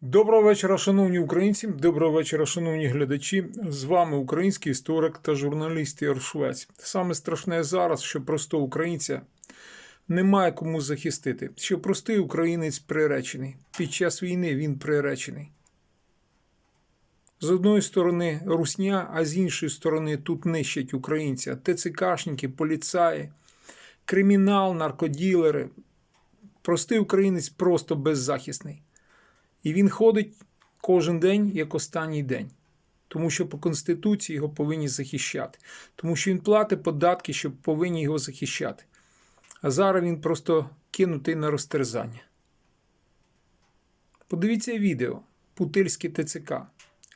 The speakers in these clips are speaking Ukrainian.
Доброго вечора, шановні українці. Доброго вечора, шановні глядачі. З вами український історик та журналіст Ігор Швець. Саме страшне зараз, що простого українця немає кому захистити, що простий українець приречений. Під час війни він приречений. З одної сторони русня, а з іншої сторони тут нищать українця. ТЦКшники, поліцаї, кримінал, наркоділери. Простий українець просто беззахисний. І він ходить кожен день як останній день. Тому що по Конституції його повинні захищати. Тому що він платить податки, щоб повинні його захищати. А зараз він просто кинутий на розтерзання. Подивіться відео Путильське ТЦК,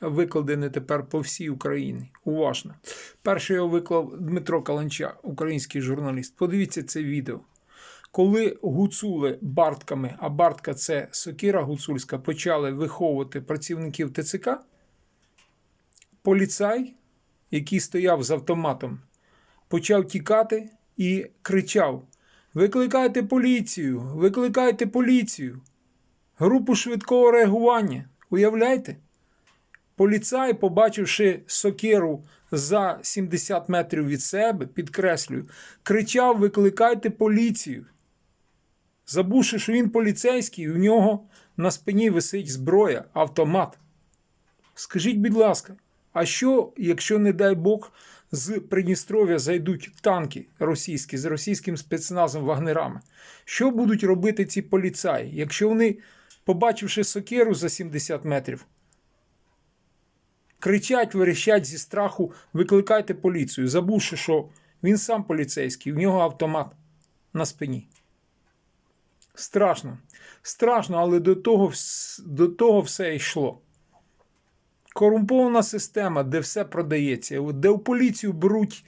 викладене тепер по всій Україні. Уважно. Перший його виклав Дмитро Каланча, український журналіст. Подивіться це відео. Коли гуцули бартками, а бартка це сокира гуцульська, почали виховувати працівників ТЦК, поліцай, який стояв з автоматом, почав тікати і кричав: Викликайте поліцію! Викликайте поліцію! Групу швидкого реагування. Уявляєте? Поліцай, побачивши сокиру за 70 метрів від себе, підкреслюю, кричав: Викликайте поліцію. Забувши, що він поліцейський, у нього на спині висить зброя, автомат. Скажіть, будь ласка, а що, якщо, не дай Бог, з Придністров'я зайдуть танки російські з російським спецназом вагнерами? Що будуть робити ці поліцаї, якщо вони, побачивши сокиру за 70 метрів, кричать, верещать зі страху, викликайте поліцію, забувши, що він сам поліцейський, у нього автомат на спині. Страшно. Страшно, але до того, до того все йшло. Корумпована система, де все продається, де в поліцію беруть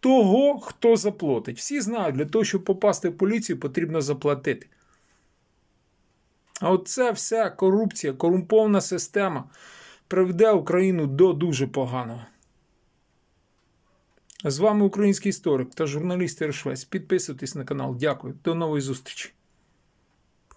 того, хто заплатить. Всі знають, для того, щоб попасти в поліцію, потрібно заплатити. А от це вся корупція, корумпована система приведе Україну до дуже поганого. З вами український історик та журналіст Ігор Швець. Підписуйтесь на канал. Дякую. До нової зустрічі.